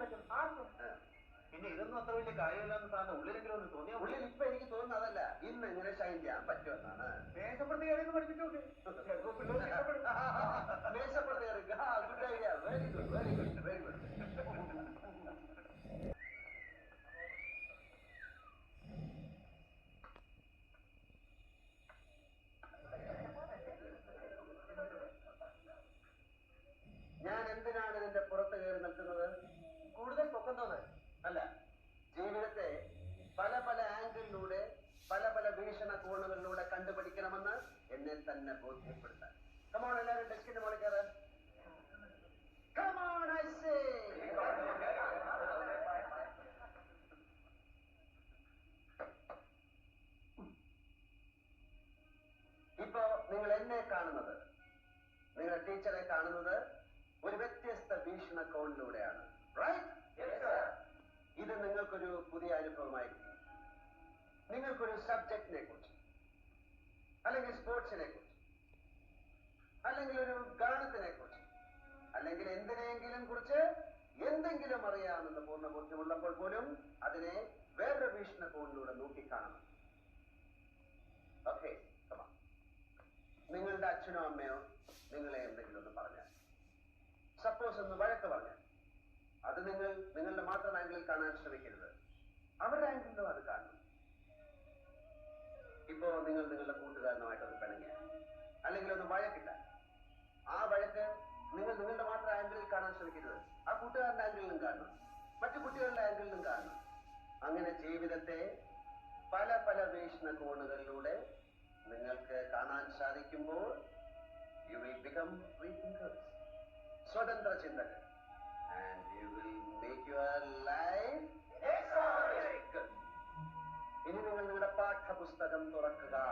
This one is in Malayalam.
പറ്റും. ഏ. പിന്നെ ഇതൊന്നും അത്ര വലിയ കാര്യമില്ലെന്ന് സാറിന് ഉള്ളിലെങ്കിലും ഒന്ന് തോന്നിയാ ഉള്ളിൽ ഇപ്പൊ എനിക്ക് തോന്നുന്നതല്ല അതല്ല ഇന്ന് ഇങ്ങനെ ഷൈൻ ചെയ്യാൻ പറ്റുമെന്നാണ്. ദേശപ്രതി കാര്യങ്ങൾ തന്നെ ബോധ്യപ്പെടുത്താൻ. കമോൺ എല്ലാവരും ഡെസ്കിന്റെ മുകളിൽ കയറാൻ. Come on, I say. ഇപ്പോ നിങ്ങൾ എന്നെ കാണുന്നത്. നിങ്ങളുടെ ടീച്ചറെ കാണുന്നത് ഒരു വ്യത്യസ്ത വീക്ഷണ കോണിലൂടെയാണ്. റൈറ്റ് ഇത് നിങ്ങൾക്കൊരു പുതിയ അനുഭവമായിരിക്കും. നിങ്ങൾക്കൊരു സബ്ജക്റ്റിനെ കുറിച്ച്. അല്ലെങ്കിൽ സ്പോർട്സിനെ കുറിച്ച് അല്ലെങ്കിൽ ഒരു ഗാനത്തിനെ കുറിച്ച് അല്ലെങ്കിൽ എന്തിനെങ്കിലും കുറിച്ച് എന്തെങ്കിലും അറിയാമെന്ന് പൂർണ ബോധ്യമുള്ളപ്പോൾ പോലും അതിനെ വേറൊരു വീക്ഷണ കോണിലൂടെ നോക്കിക്കാണണം. ഓക്കെ നിങ്ങളുടെ അച്ഛനോ അമ്മയോ നിങ്ങളെ എന്തെങ്കിലും ഒന്ന് പറഞ്ഞാൽ സപ്പോസ് ഒന്ന് വഴക്ക് പറഞ്ഞാൽ അത് നിങ്ങൾ നിങ്ങളുടെ മാത്രം ആംഗിളിൽ കാണാൻ ശ്രമിക്കരുത്. അവരുടെ ആംഗിളിലും നിങ്ങൾ നിങ്ങളുടെ കൂട്ടുകാരനുമായിട്ട് ഒന്ന് പിണങ്ങിയ അല്ലെങ്കിൽ ഒന്ന് വഴക്കില്ല ആ വഴക്ക് നിങ്ങൾ നിങ്ങളുടെ മാത്രം ആംഗിളിൽ കാണാൻ ശ്രമിക്കരുത്. ആ കൂട്ടുകാരന്റെ ആംഗിളിലും കാണണം. മറ്റു കുട്ടികളുടെ ആംഗിളിലും കാണണം. അങ്ങനെ ജീവിതത്തെ പല പല വീക്ഷണ കോണുകളിലൂടെ നിങ്ങൾക്ക് കാണാൻ സാധിക്കുമ്പോൾ യു വിൽ ബിക്കം സ്വതന്ത്ര ചിന്തകർ ആൻഡ് पाठ था पुस्तकम तो रखगा